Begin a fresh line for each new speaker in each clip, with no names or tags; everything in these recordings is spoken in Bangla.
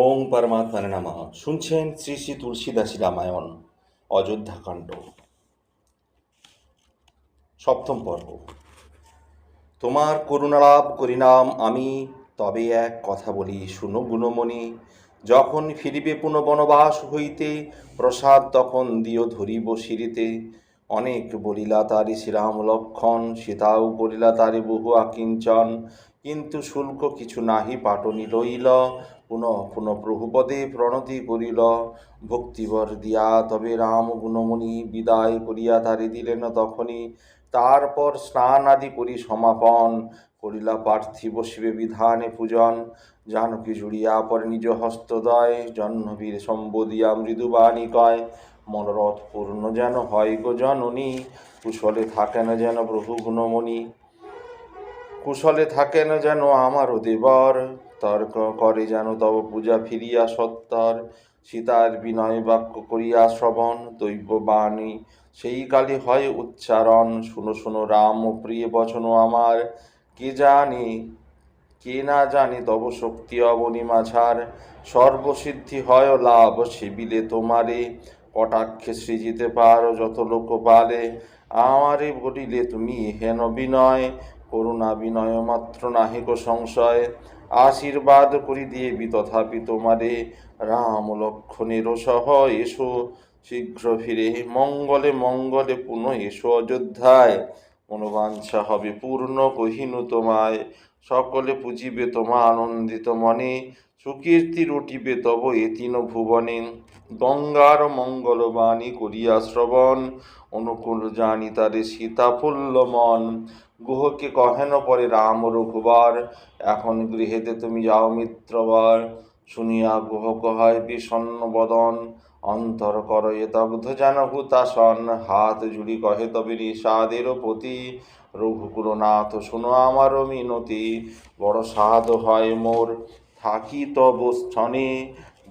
ওং পরমাত্মানে নামা। শুনছেন শ্রী শ্রী তুলসীদাসী রামায়ণ অযোধ্যাকাণ্ড সপ্তম পর্ব। তোমার করুণালাভ করিনাম আমি, তবে এক কথা বলি, শুনো গুণমণি, যখন ফিরিবে পুনঃ বনবাস হইতে, প্রসাদ তখন দিও ধরিব সিঁড়িতে। অনেক বলিলা তারি শ্রীরাম লক্ষণ, সীতাও বলিলা তারি বহু আকিঞ্চন, কিন্তু শুল্ক কিছু নাহি, পাটনি রইল পুনঃ পুনঃ প্রভুপদে প্রণতি করিল। ভক্তিবর দিয়া তবে রাম গুণমণি বিদায় করিয়া তারে দিলেন তখনই। তারপর স্নান আদি করি সমাপন করিলা পার্থিব শিবে বিধানে পূজন। জানকী জুড়িয়া পরে নিজ হস্তদয় জহ্নবীর সম্বোধিয়া মৃদুবাণী কয়, মনোরথ পূর্ণ যেন হয় গো জননী, কুশলে থাকেন যেন প্রভু গুণমণি। কুশলে থাকেন যেন আমারও দেবর তর্ক করে যেন তব পূজা ফিরিয়া সত্তর সীতার বিনয় বাক্য করিয়া শ্রবণ দৈব বাণী। সেই কালে হয় উচ্চারণ, শুনো শুনো, রাম ও প্রিয় বচন আমার। কে জানি, কে না জানি তব শক্তি অবনিমা ছাড়। সর্বসিদ্ধি হয় লাভ সেবিলে তোমারে। কটাক্ষে সৃজিতে পারো যত লোক পালে। আমারে বলিলে তুমি হেন বিনয়, করুণা বিনয় মাত্র নাহিক সংশয়। আশীর্বাদ করি দিয়েবি তথাপি তোমারে রাম লক্ষণের সহ এসো। শীঘ্র ফিরে মঙ্গলে মঙ্গলে পুনঃ এসো অযোধ্যায়। মনোবাঞ্ছা হবে পূর্ণ, কহিনু তোমায়। সকলে পুজিবে তোমা আনন্দিত মনে, সুকীর্তি রটিবে তব এতিন ভুবনে। গঙ্গার মঙ্গলবাণী করিয়া শ্রবণ, অনুকূল জানি তারে সীতাফুল্ল মন। গুহকে কহেন পরে রাম রঘুবার, এখন গৃহেতে তুমি যাও মিত্রবার। শুনিয়া গুহ হয় বিষণ্ণ বদন, অন্তর কর এ দগ্ধ যেন হুতাসন হাত জুড়ি কহে তবে নিষাদের পতি রঘুকুলনাথ শুনো আমারও মিনতি। বড় সাধ হয় মোর, থাকি তব স্থনে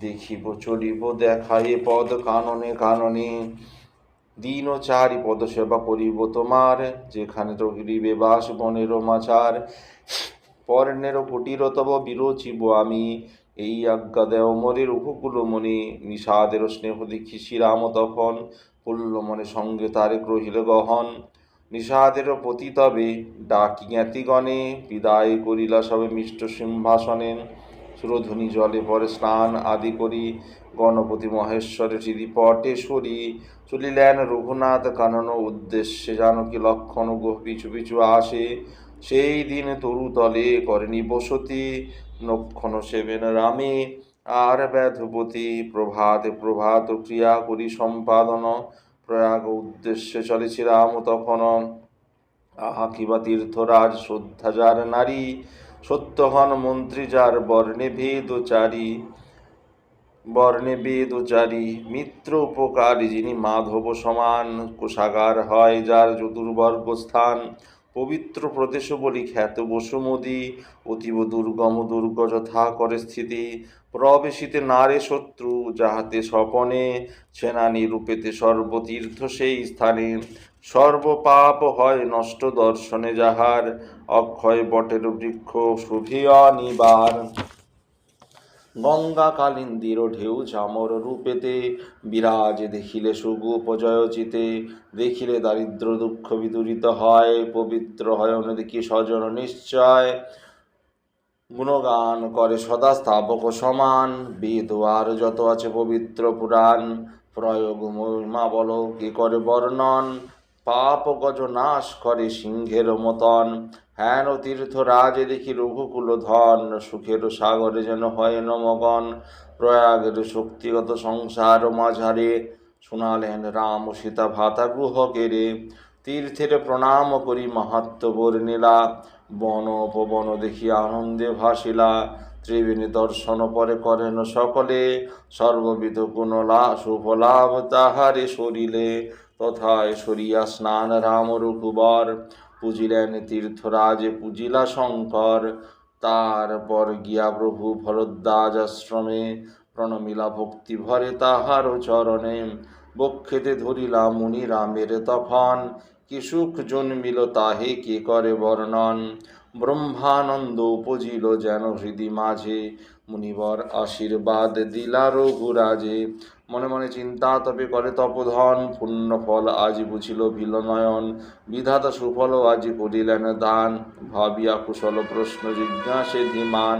দেখিব, চলিব দেখাই পদ কাননে কাননে। দিন চারি পদ সেবা করিব তোমার, যেখানে রহিবে বাস বনের মাচার পর্ণের কুটির তব বিরোচিব আমি, এই আজ্ঞা দেও উপকূল রঘুকুলমণি নিষাদের স্নেহ দেখি শ্রীরাম তখন পুল্ল মনে সঙ্গে তারে গ্রহিল গহন। নিষাদের পতি তবে ডাকি জ্ঞাতিগণে, বিদায় করিলা সবে মিষ্ট সিংহাসনে। সুরধ্বনি জলে পরে স্নান আদি করি গণপতি মহেশ্বরের হৃদিপটে সরি চলিলেন রঘুনাথ কানন উদ্দেশ্যে। জানকী লক্ষণ গোহ পিছু পিছু আসে। সেই দিন তরুতলে করেনি বসতি। নক্ষণ সেবেন রামে। আর ব্যাধপতি প্রভাতে প্রভাত ক্রিয়া করি সম্পাদন। প্রয়াগ উদ্দেশ্যে চলেছে রাম তখন। আহা কিবা তীর্থরাজ, শ্রদ্ধা যার নারী। সত্যহন মন্ত্রী যার বর্ণে ভেদচারী। বর্ণে বেদচারী মিত্র উপকারী যিনি মাধব সমান কোষাগার হয় যার চতুর্বর্গ স্থান পবিত্র প্রদেশ বলি খ্যাত বসুমতি, অতীব দুর্গম দুর্গ যথা করে স্থিতি, প্রবেশিতে নারে শত্রু, যাহাতে স্বপনে সেনানি রূপেতে সর্বতীর্থ সেই স্থানে। সর্বপাপ হয় নষ্ট দর্শনে যাহার, অক্ষয় বটের বৃক্ষ শুভিয়া নিবার। গঙ্গা কালিন্দির ঢেউ চামর রূপেতে বিরাজ, দেখিলে সুগোপজয় চিতে, দেখিলে দারিদ্র দুঃখ বিদূরিত হয়, পবিত্র হয় দেখি স্বজন নিশ্চয়। গুণগান করে সদা স্থাপক সমান, বেদ আর যত আছে পবিত্র পুরাণ, প্রয়োগ মহিমা বলো, কি করে বর্ণন? পাপ গজ নাশ করে সিংহের মতন হেন তীর্থ রাজে দেখি রঘুকুল ধন, সুখের সাগরে যেন হয় নমগন প্রয়াগের শক্তিগত সংসার মাঝারে। শোনালেন রাম সীতা ভাতা গুহকেরে তীর্থের প্রণাম করি মাহাত্ম বর্ণিলা বন উপবন দেখি আনন্দে ভাসিলা, ত্রিবেণী দর্শন পরে করেন সকলে। সর্ববিধ কোন গুণলা শুভলাভ তাহারে সরিলে। তথায় সরিয়া স্নান রাম রঘুবর পুজিলেন তীর্থরাজে, পুজিলা শঙ্কর। তারপর গিয়া প্রভু ভরদ্বাজ আশ্রমে প্রণমিলা ভক্তি ভরে তাহার চরণে। বক্ষেতে ধরিলা মুনি রামের তখন কি সুখ জন্মিল তাহে কে করে বর্ণন? ব্রহ্মানন্দ উপজিল যেন হৃদি মাঝে, মুনিবর আশীর্বাদ দিলা রঘুরাজে। মনে মনে চিন্তা তবে করে তপধন পুণ্য ফল আজ বুঝিল ভিল নয়ন বিধাতা সুফল আজ করিলেন দান, ভাবিয়া কুশল প্রশ্ন জিজ্ঞাসে ধীমান।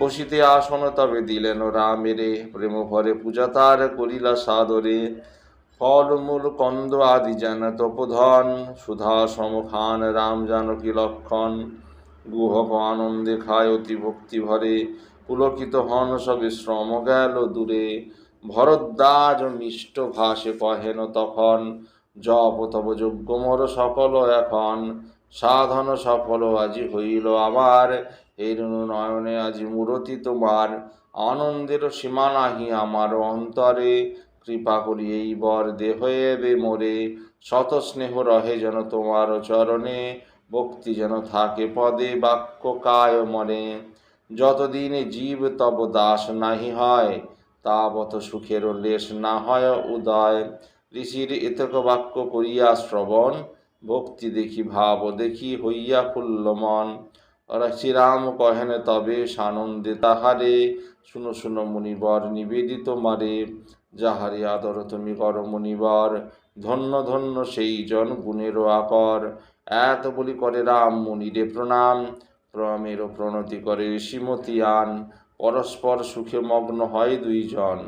বসিতে আসন তবে দিলেন রামেরে প্রেম ভরে পূজা তার করিলা সাদরে। ফলমূল, কন্দ আদি যেন তপধন, সুধা সমখান রাম জানকী লক্ষণ। গুহক আনন্দে খায় অতি ভক্তি ভরে পুলকিত হন সবে শ্রম গেল দূরে। ভরদ্বাজ মিষ্ট ভাষে কহেন তখন, জপ তব যোগ্য মোর সকল এখন। সাধন সফল আজি হইল আমার হেরুন নয়নে আজি মূরতি তোমার। আনন্দের সীমা নাহি আমার অন্তরে, কৃপা করি এই বর দেহ এবে মোরে। শত স্নেহ রহে যেন তোমার চরণে। ভক্তি যেন থাকে পদে বাক্য কায় মনে। যতদিন জীব তব দাস নাহি হয় তাবত সুখের লেশ না হয় উদয়। ঋষির এতক বাক্য করিয়া শ্রবণ, ভক্তি দেখি ভাব দেখি হইয়া ফুল্ল মন। শ্রীরাম কহেন, তবে সানন্দে তাহারে, শুনো শুনো মুনিবর, নিবেদিত মারে। যাহারে আদর তুমি কর মুনিবর, ধন্য ধন্য সেই জন গুণেরও আকর। এত বলি করে রাম মুনিরে প্রণাম। প্রমেরও প্রণতি করে ঋষিমতি আন পরস্পর সুখে মগ্ন হয় দুইজন।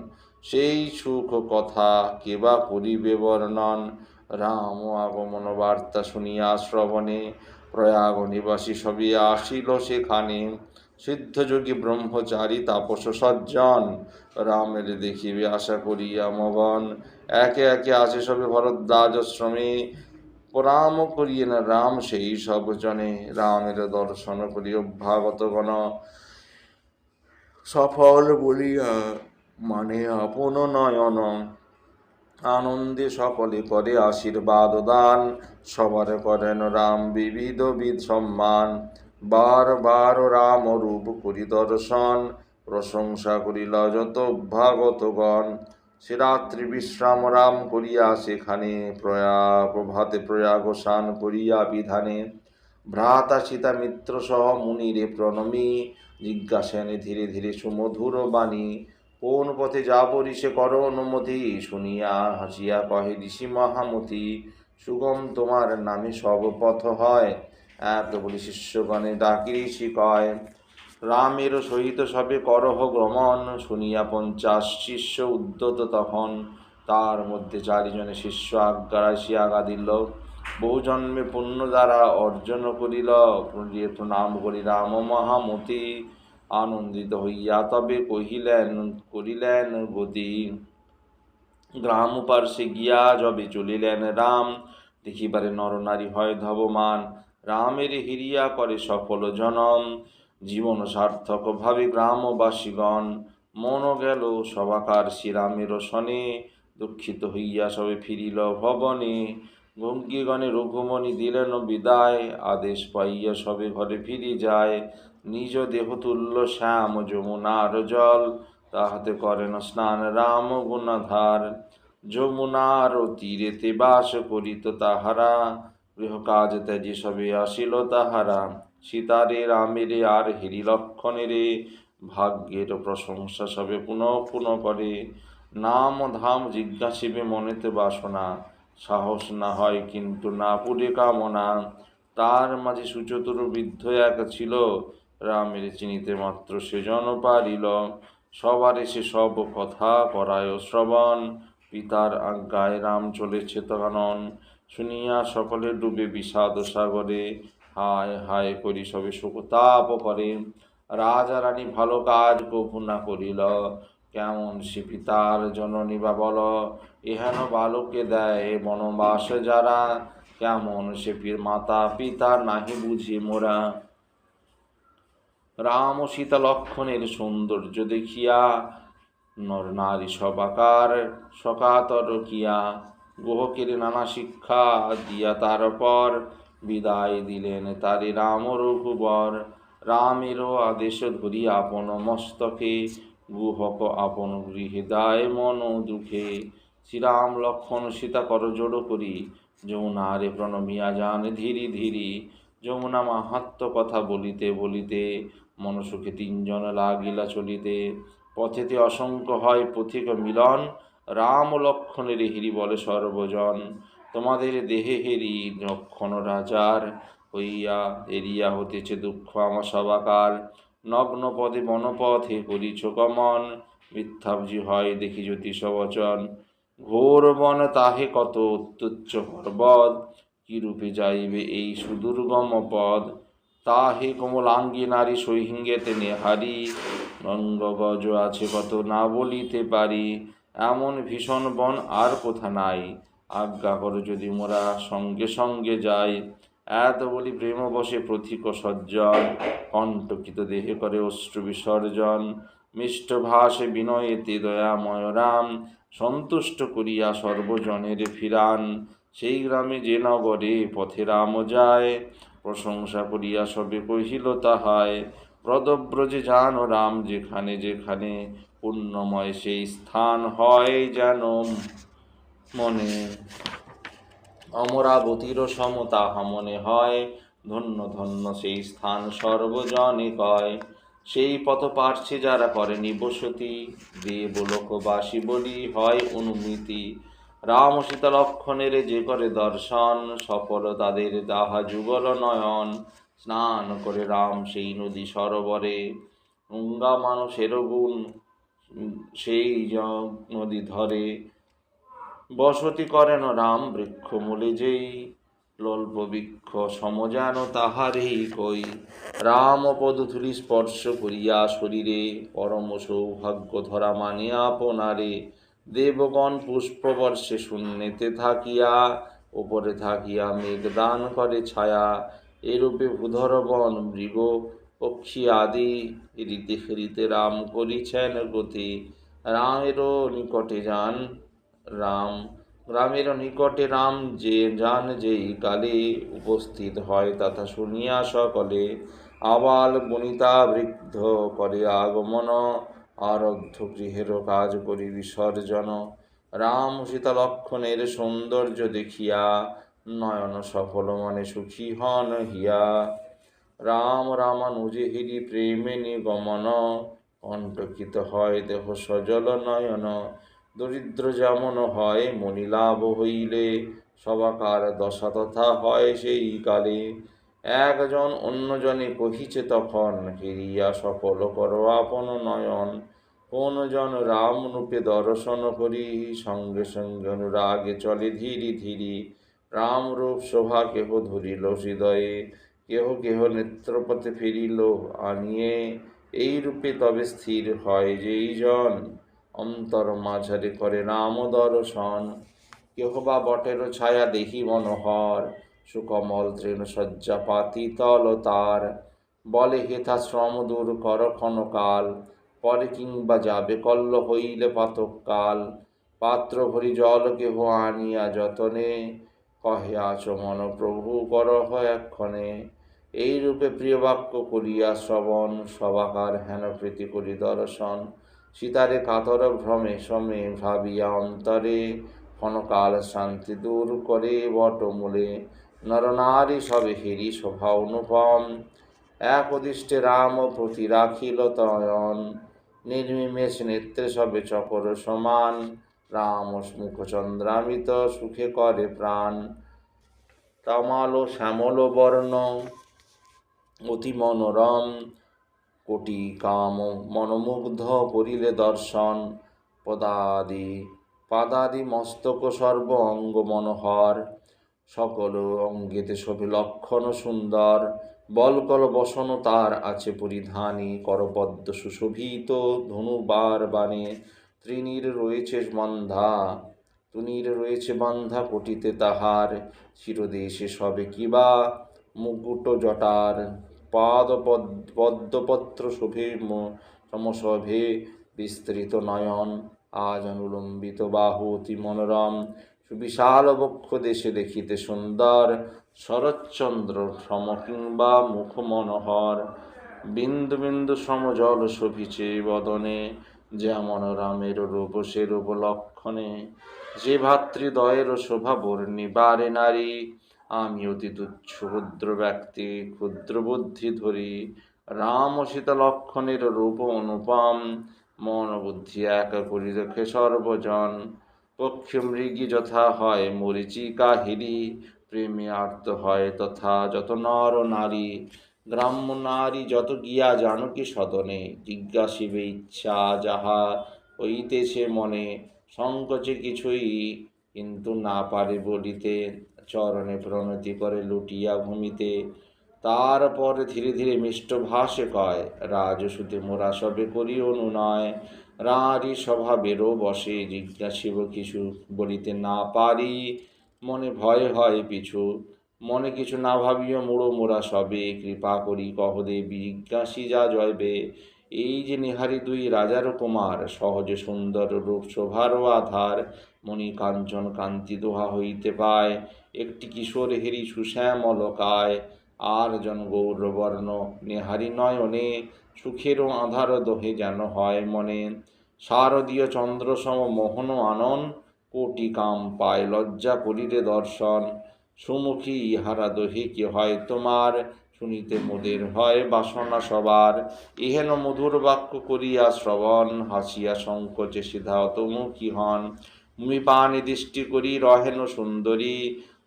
সেই সুখ কথা কেবা করিবে বর্ণন? রাম আগমন বার্তা শুনিয়া শ্রবণে। প্রয়াগ নিবাসী সবই আসিল সেখানে। সিদ্ধযোগী ব্রহ্মচারী তাপস সজ্জন। রামের দেখিবে আশা করিয়া মগন। একে একে আসে সবে ভরদ্বাজ শ্রমে প্রণাম করিয়ে না, রাম সেই সব জনে। রামের দর্শন করি অভ্যাগত গণ সফল বলিয়া মানে আপন নয়ন। আনন্দে সকলে করে আশীর্বাদ দান। সবার করেন রাম বিবিধ বিধ সম্মান। বার বার রাম রূপ করি দর্শন। প্রশংসা করিল যত ভাগতগণ সে রাত্রি বিশ্রাম রাম করিয়া সেখানে প্রয়া প্রভাতে প্রয়াগ স্নান করিয়া বিধানে ভ্রাতা সীতা মিত্র সহ মুনিরে প্রণমী, জিজ্ঞাসেনে ধীরে ধীরে সুমধুর বাণী, কোন পথে যাব ঋষে কর অনুমতি? শুনিয়া হাসিয়া কহে, ঋষি মহামতি, সুগম তোমার নামে সব পথ হয়। এত বলি শিষ্যগণে ডাকি ঋষি কয় রামের সহিত সবে করহ গ্রমণ, শুনিয়া পঞ্চাশ শিষ্য উদ্যত তখন। তার মধ্যে চারিজনে শিষ্য আজ্ঞা আসিয়া আগা দিল। বহু জন্মে পুণ্য দ্বারা অর্জন করিল। নাম করি রাম মহামতি। আনন্দিত হইয়া তবে কহিলেন, করিলেন গতি। গ্রাম পার্শ্বে গিয়া যবে চলিলেন রাম, দেখিবারে নরনারী হয় ধবমান। রামের হিরিয়া করে সফল জনম। জীবন সার্থক ভাবে গ্রামবাসীগণ, মন গেল সবাকার শ্রীরামের শনে। দুঃখিত হইয়া সবে ফিরিল ভবনে। গঙ্গীগণে রঘুমণি দিলেন বিদায়। আদেশ পাইয়া সবে ঘরে ফিরি যায়। নিজ দেহ তুল্য শ্যাম যমুনার জল, তাহাতে করেন স্নান রাম গুণাধার। যমুনার তীরেতে বাস করিত তাহারা। গৃহ কাজ ত্যাজি সবে আসিল তাহারা। সীতারে, রামেরে, আর হিরি লক্ষণেরে ভাগ্যের প্রশংসা সবে পুনঃ পুনঃ করে। নাম ধাম জিজ্ঞাসিবে মনেতে বাসনা, সাহস না হয় কিন্তু না পুরে কামনা। তার মাঝে সুচতুর বৃদ্ধ এক ছিল, রামের চিনিতে মাত্র সেজন পারিল। সবার এসে সব কথা করায় শ্রবণ, পিতার আজ্ঞায় রাম চলেছে তখন শুনিয়া সকলে ডুবে বিষাদ সাগরে, হায় হায় করি সবে শোকতাপ করে রাজা রানী ভালো কাজ কভু না করিল। কেমন সে পিতার জননী বা বল এহেন বালকে দেয় বনবাস যারা। কেমন সে পীর মাতা, পিতা নাহি বুঝি মোরা। রাম ও সীতা লক্ষণের সৌন্দর্য দেখিয়া, নর নারী সবাকার সকাতর কিয়া গোহকের নানা শিক্ষা দিয়া তারপর বিদায় দিলেন তারে রাম রঘুবর। রামেরও আদেশ ধরি আপন মস্তকে, গুহক আপন গৃহে দায় মন দুঃখে। শ্রীরাম লক্ষণ সীতা কর জোড় করি যৌনারে প্রণমিয়া যান ধীরি ধীরি।
যমুনা মাহাত্ম কথা বলিতে বলিতে মনসুখে তিনজন লাগিলা চলিতে। পথেতে অসংখ্য হয় পথিক মিলন রাম লক্ষণের হিরি বলে সর্বজন। তোমাদের দেহে হেরি লক্ষণ রাজার। হইয়া এরিয়া হতেছে দুঃখ আমার সবাকার নগ্ন পদে বনপথে করিছ গমন। মিথ্যাবজি হয় দেখি জ্যোতিষ বচন। ঘোর বন তাহে কত তুচ্ছ পর্বত। কি রূপে যাইবে এই সুদুর্গম পদ? তাহে কোমলাঙ্গী নারী সহিঙ্গেতে নেহারি। রঙ্গগজ আছে কত না বলিতে পারি। এমন ভীষণ বন আর কোথা নাই। আজ্ঞা করো যদি মোরা সঙ্গে সঙ্গে যাই। এত বলি প্রেম বসে প্রথিক সজ্জন। কণ্টকিত দেহে করে অশ্রু বিসর্জন। মিষ্ট ভাষে বিনয়েতে দয়াময় রাম। সন্তুষ্ট করিয়া সর্বজনের ফিরান। সেই গ্রামে যে নগরে পথে রাম যায়। প্রশংসা করিয়া সবে কহিল তাহায়, প্রদব্রজে যান রাম যেখানে যেখানে। পুণ্যময় সেই স্থান হয় যেন মনে। অমরাবতীর সমতা মনে হয়, ধন্য ধন্য সেই স্থান সর্বজনে কয় সেই পথ পারছে যারা করেনি বসতি দেব লোকবাসী বলি হয় অনুমিতি। রাম সীতা লক্ষণের যে করে দর্শন, সফল তাদের তাহা যুগল নয়ন। স্নান করে রাম সেই নদী সরোবরে। গঙ্গা মানুষের গুণ সেই জ- নদী ধরে। বসতি করেন রাম বৃক্ষ মূলে যেই। লল্প বৃক্ষ সমজান তাহারেই কই। রাম পদধূলি স্পর্শ করিয়া শরীরে পরম সৌভাগ্য ধরা মানিয়া আপনারে। দেবগণ পুষ্পবর্ষে শূন্যেতে থাকিয়া, উপরে থাকিয়া মেঘ দান করে ছায়া। এরূপে ভূধরবন মৃগ পক্ষী আদি রীতে রীতে রাম করিছেন গতি। রামেরও নিকটে যান রাম, রামের নিকটে রাম যে যান যেই কালে উপস্থিত হয় তথা শুনিয়া সকলে আবাল বনিতা বৃদ্ধ করে আগমন আরব্ধ গৃহের কাজ করি বিসর্জন। রাম সীতা লক্ষণের সৌন্দর্য দেখিয়া নয়ন সফল মনে সুখী হন হিয়া। রাম রামানুজে হিরি প্রেমে নিগমন কণ্টকিত হয় দেহ সজল নয়ন। দরিদ্র যেমন হয় মনিলাভ হইলে সবাকার দশা তথা হয় সেই কালে। একজন অন্যজনে কহিছে তখন, হিরিয়া সফল কর আপন নয়ন। কোন জন রাম রূপে দর্শন করি, সঙ্গে সঙ্গে অনুরাগে চলে ধীরে ধীরে। রাম রূপ শোভা কেহ ধরিল হৃদয়ে। কেহ কেহ নেত্রপথে ফিরিল, আনিয়ে এই রূপে তবে স্থির হয় যেই জন। অন্তর মাঝারে করে রাম দর্শন, কেহ বা বটের ছায়া দেখি মনোহর, সুকমল তৃণ শয্যা পাতি তল তার। বলে হেথা শ্রম দূর কর ক্ষণকাল, পরে কিংবা যাবে কল্ল হইলে পাতক কাল পাত্র ভরি জল কেহ আনিয়া যতনে, কহে, আচমন প্রভু কর এক্ষণে। এই রূপে প্রিয় বাক্য করিয়া শ্রবণ সবাকার হেন প্রীতি করি, দর্শন। সীতারে কাতর ভ্রমে সমে ভাবিয়া অন্তরে ক্ষণকাল শান্তি দূর করে বটমূলে। নরনারী সবে হেরি শোভা অনুপম। এক অদিষ্টে রাম প্রতি রাখিল তয়ন। নির্মিমেষ নেত্রে সবে চকর সমান। রাম মুখ চন্দ্রামিত, সুখে করে প্রাণ। তমাল শ্যামল বর্ণ। অতি মনোরম। কোটি কাম মনোমুগ্ধ করিলে দর্শন। পদাদি, পাদাদি মস্তক সর্ব অঙ্গ মনোহর। সকল অঙ্গেতে শোভে লক্ষণ সুন্দর। বলকল বসন তার আছে পরিধানী। করপদ্ম সুশোভিত ধনু বার বাণে। ত্রিনীর রয়েছে বন্ধা তুনির রয়েছে বান্ধা কোটিতে তাহার। চিরদেশে সবে কিবা মুকুট জটার। পাদ পদ- পদ্মপত্র শোভে সমশোভে বিস্তৃত নয়ন, আজ অনুলম্বিত বাহু অতি মনোরম, সুবিশাল বক্ষ দেশে দেখিতে সুন্দর, শরৎচন্দ্র সম কিংবা মুখ মনোহর বিন্দু বিন্দু সমজল শোভিছে বদনে যেমন রামের রূপ সে রূপ লক্ষণে, যে ভাতৃদয়ের শোভা বর্ণিবারে নারী আমি অতি তুচ্ছ ক্ষুদ্র ব্যক্তি, ক্ষুদ্র বুদ্ধি ধরি। রাম সীতা লক্ষণের রূপ অনুপম। মন বুদ্ধি এক করি রেখে সর্বজন। পক্ষে মৃগী যথা হয় মরিচিকা হিরি প্রেমে আর্ত হয় তথা যত নর নারী। গ্রাম্য নারী যত গিয়া জানকী সদনে। জিজ্ঞাসিবে ইচ্ছা যাহা হইতেছে মনে। সংকোচে কিছুই কিন্তু না পারে বলিতে। চরণে প্রণতি করে লুটিয়া ভূমিতে। তারপর ধীরে ধীরে মিষ্ট ভাষে কয়, রাজসুতে মোরা সবে করি অনুনয় রাঁরি স্বভাবেরও বসে, জিজ্ঞাসিব কিছু বলিতে না পারি। মনে ভয় হয় পিছু, মনে কিছু না ভাবিও মুড়ো মোরা সবে। কৃপা করি কহদেবী জিজ্ঞাসী যা জয়বে। এই যে নিহারি দুই রাজার কুমার সহজে সুন্দর রূপ শোভারও আধার মণি কাঞ্চন কান্তি দোহা হইতে পায়, একটি কিশোর হেরি সুশ্যামলকায় আর জন গৌরবর্ণ নেহারি নয়নে, সুখেরও আধার দোহে যেন হয় মনে। শারদীয় চন্দ্রসম মোহন আনন, কোটি কাম পায় লজ্জা করিরে দর্শন, সুমুখী ইহারা দোহে কি হয় তোমার? শুনিতে মোদের হয় বাসনা সবার। ইহেন মধুর বাক্য করিয়া শ্রবণ, হাসিয়া সংকোচে সিধা অতমুখী হন। ভূমিপানি দৃষ্টি করি রহেন সুন্দরী,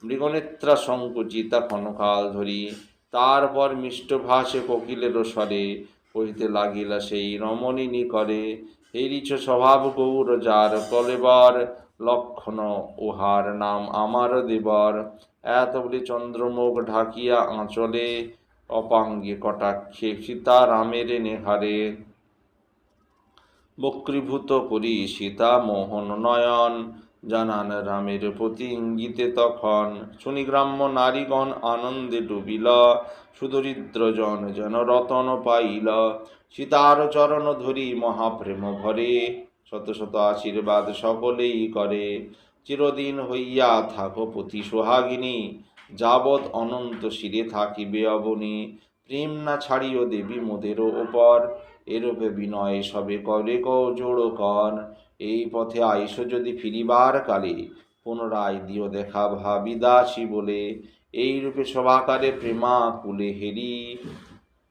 মৃগনেত্রা সংকুচিতা ক্ষণকাল ধরি। তারপর মিষ্ট ভাসে কোকিলের স্বরে কহিতে লাগিলা সেই রমণিনী করে হেরিছ স্বভাব গৌর যার কলেবর, লক্ষণ উহার নাম আমার দেবর। এত বলি চন্দ্রমুখ ঢাকিয়া আঁচলে অপাঙ্গে কটাক্ষে সীতারামের নেহারে। বক্রীভূত করি সীতা মোহন নয়ন, জানান রামের প্রতি ইঙ্গিতে তখন। শুনি গ্রাম্য নারীগণ আনন্দে ডুবিল, সুদরিদ্রজন যেন রতন পাইল। সীতার চরণ ধরি মহাপ্রেম ভরে, শত শত আশীর্বাদ সকলেই করে। চিরদিন হইয়া থাকো পতি সোহাগিনী যাবৎ অনন্ত শিরে থাকিবে অবনী, প্রেম না ছাড়িও দেবী মোদেরও ওপর এরূপে বিনয় সবে করে ক জোড় কর। এই পথে আইস যদি ফিরিবার কালে, পুনরায় দিও দেখা ভাবি দাসী বলে। এই রূপে সবাকারে প্রেমা কুলে হেরি।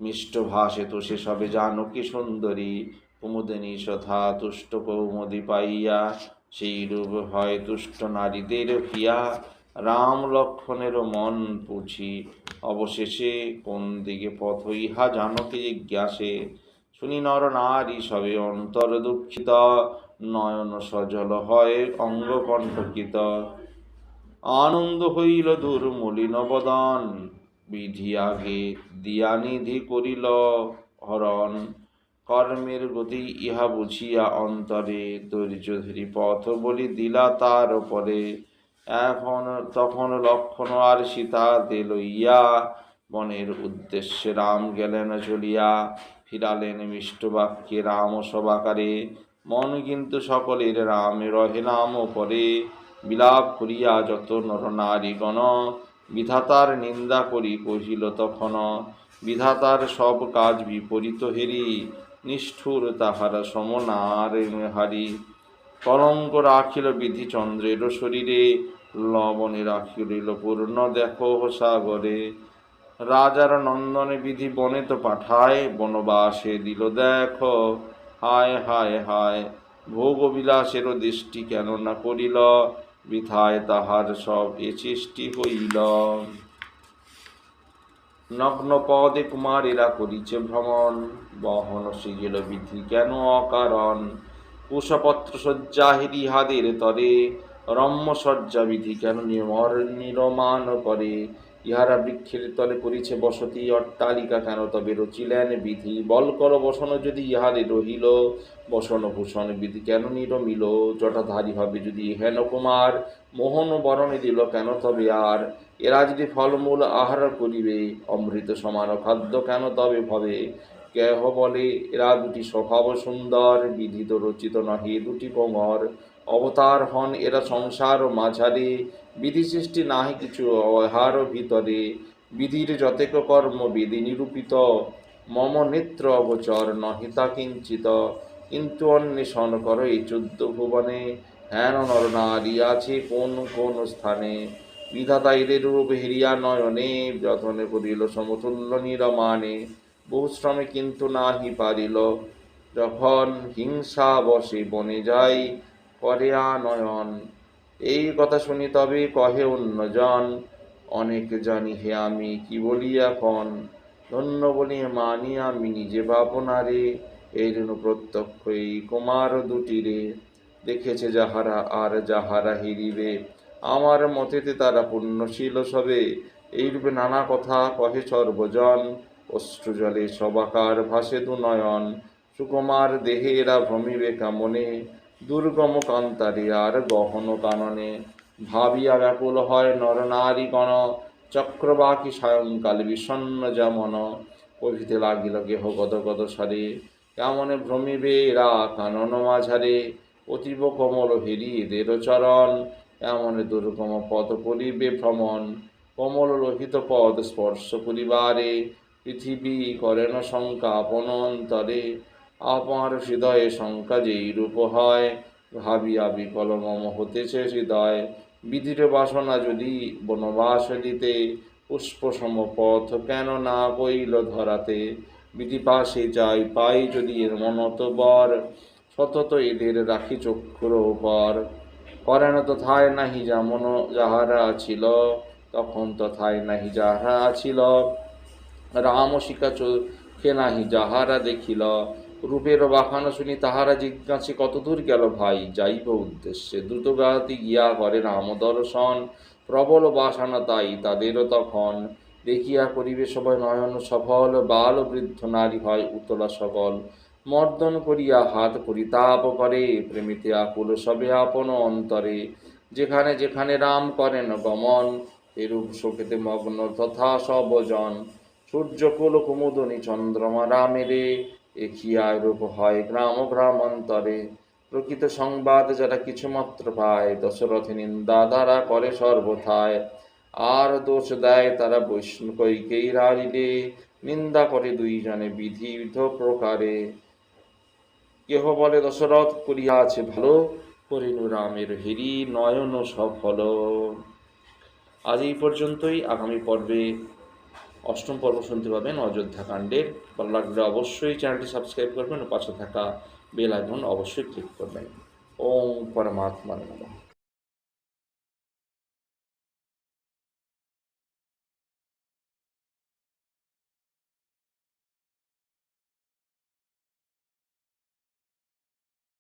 মিষ্ট ভাষে তো সে সবে জানো কি সুন্দরী। কুমুদিনী সথা তুষ্ট কৌমদি পাইয়া সেই রূপ হয় তুষ্ট নারীদের হিয়া রাম লক্ষণের মন পুছি অবশেষে কোন দিকে পথ ইহা জানকে জিজ্ঞাসে, শুনি নর নারী সবে অন্তর দুঃখিত, নয়ন সজল হয় অঙ্গ কণ্ঠকিত আনন্দ হইল দূর মলিন বদন, বিধি আগে দিয়া নিধি করিল হরণ। কর্মের গতি ইহা বুঝিয়া অন্তরে ধৈর্য ধরি পথ বলি দিলা তার পরে এখন তখন লক্ষণ আর সীতা দে লইয়া বনের উদ্দেশ্যে রাম গেলেন চলিয়া, ফিরালেন মিষ্ট বাক্যে রাম সবাকারে মন কিন্তু সকলের রামে, রহে নাম করে বিলাপ করিয়া যত নরনারীগণ বিধাতার নিন্দা করি কহিল তখন, বিধাতার সব কাজ বিপরীত হেরি, নিষ্ঠুর তাহারা সমনার হারি কলঙ্ক রাখিল বিধি চন্দ্রের শরীরে, লবণে রাখিল পূর্ণ, দেখো সাগরে। রাজার নন্দনে বিধি বনে তো পাঠায়, বনবাসে দিল দেখো। হায় হায় হায়, ভোগ বিলাসেরও দৃষ্টি কেন না করিল? বিথায় তাহার সব এ সৃষ্টি হইল। নগ্ন পদে কুমারীরা করিছে ভ্রমণ, বহন শিগিল বিধি কেন অকারণ? কুশপত্র শয্যা হিরিহাদের তরে শয্যা বিধি কেন নিরমান করে? ইহারা বৃক্ষের তলে করিছে বসতি, অট্টালিকা কেন তবে রচিলেন বিধি? বল কর বসন যদি ইহারে রহিল, বসন ভূষণ বিধি কেন নিরমিল? জটাধারী হবে যদি হেন কুমার, মোহন বরণে দিল কেন তবে আর? এরা যদি ফলমূল আহার করিবে, অমৃত সমান খাদ্য কেন তবে ভবে? কেহ বলে এরা দুটি স্বভাব সুন্দর, বিধিত রচিত নহে, দুটি কোমর অবতার হন এরা সংসার ও মাঝারে, বিধি সৃষ্টি নাহি কিছু অহার ভিতরে। বিধির যতেক কর্ম বিধি নিরূপিত, মম নেত্র অগোচর নহিতা কিঞ্চিত। কিন্তু অন্বেষণ কর এই চোদ্দ ভুবনে, হেন নর নারী আছে কোন কোন স্থানে। বিধাতা এদের রূপ হেরিয়া নয়নে, যতনে করিল সমতুল্য নিরমানে। বহু শ্রমে কিন্তু নাহি পারিল। যখন হিংসা বসে বনে যাই, করে নয়ন এই কথা শুনি তবে কহে অন্যজন, অনেক জানি হে আমি কি বলি এখন? ধন্য বলি মানি আমি নিজে ভাবনারে এই ঋণ প্রত্যক্ষ এই কুমার দুটিরে দেখেছে যাহারা আর যাহারা হিরিবে। আমার মতেতে তারা পুণ্যশীল সবে। এইরূপে নানা কথা কহে সর্বজন। অশ্রু জলে সবাকার ভাসে নয়ন, সুকুমার দেহে এরা ভ্রমিবে কামনে দুর্গম কান্তারে আর গহন কাননে। ভাবিয়া ব্যাকুল হয় নর নারী গণ, চক্রবাকি সায়ংকাল বিষণ্ণ যেমন। কহিতে লাগিল গেহ গদ গদ সারে কেমনে ভ্রমিবে এরা কানন মাঝারে? অতীব কমল হেরি এদের চরণ এমন দুর্গম পদ করিবে ভ্রমণ? কমল লোহিত পদ স্পর্শ করিবারে পৃথিবী করেন শঙ্কা আপন অন্তরে আমার হৃদয়ে শঙ্কা যেই রূপ হয়, ভাবিয়া বিকল মম হতেছে হৃদয়। বিধির বাসনা যদি বনবাস দিতে পুষ্প সম পথ কেন না কইল ধরাতে? বিধি পাশে যাই পাই যদি এর মনত বর, সতত এদের রাখি চক্ষুর উপর। করেন তথায় নাহি যেমন যাহারা ছিল, তখন তথায় নাহি যাহারা ছিল। রাম শিকা চোখে নাহি, যাহারা দেখিল। রূপের বাখানো শুনি তাহারা জিজ্ঞাসে কতদূর গেল ভাই? যাইব উদ্দেশ্যে। দ্রুতগাতি গিয়া করে রাম দর্শন, প্রবল বাসনা তাই তাদেরও তখন। দেখিয়া করিবে সবাই নয়ন সফল, বাল বৃদ্ধ নারী হয় উতলা সকল মর্দন করিয়া হাত পরিতাপ করে, প্রেমিতে আকুল সবে আপন অন্তরে। যেখানে যেখানে রাম করেন গমন, এরূপ শোকেতে মগ্ন তথা সবজন। সূর্যকুল কুমুদনী চন্দ্রমা রামেরে এখিয়া রূপ হয় গ্রাম গ্রামান্তরে প্রকৃত সংবাদ যারা কিছুমাত্র পায়, দশরথ নিন্দা দ্বারা করে সর্বথায়। আর দোষ দেয় তারা বৈষ্ণবৈকেই রাড়িলে নিন্দা করে দুইজনে বিধিবিধ প্রকারে। কেহ বলে, দশরথ করিয়াছে ভালো, করিনু রামের হেরি নয়ন সফল। আজ এই পর্যন্তই। আগামী পর্বে অষ্টম পর্ব শুনতে পাবেন অযোধ্যা কাণ্ডের ভালো লাগলে অবশ্যই চ্যানেলটি সাবস্ক্রাইব করবেন ও পাশে থাকা বেল আইকন অবশ্যই ক্লিক করবেন। ওম পরমাত্মা নমঃ।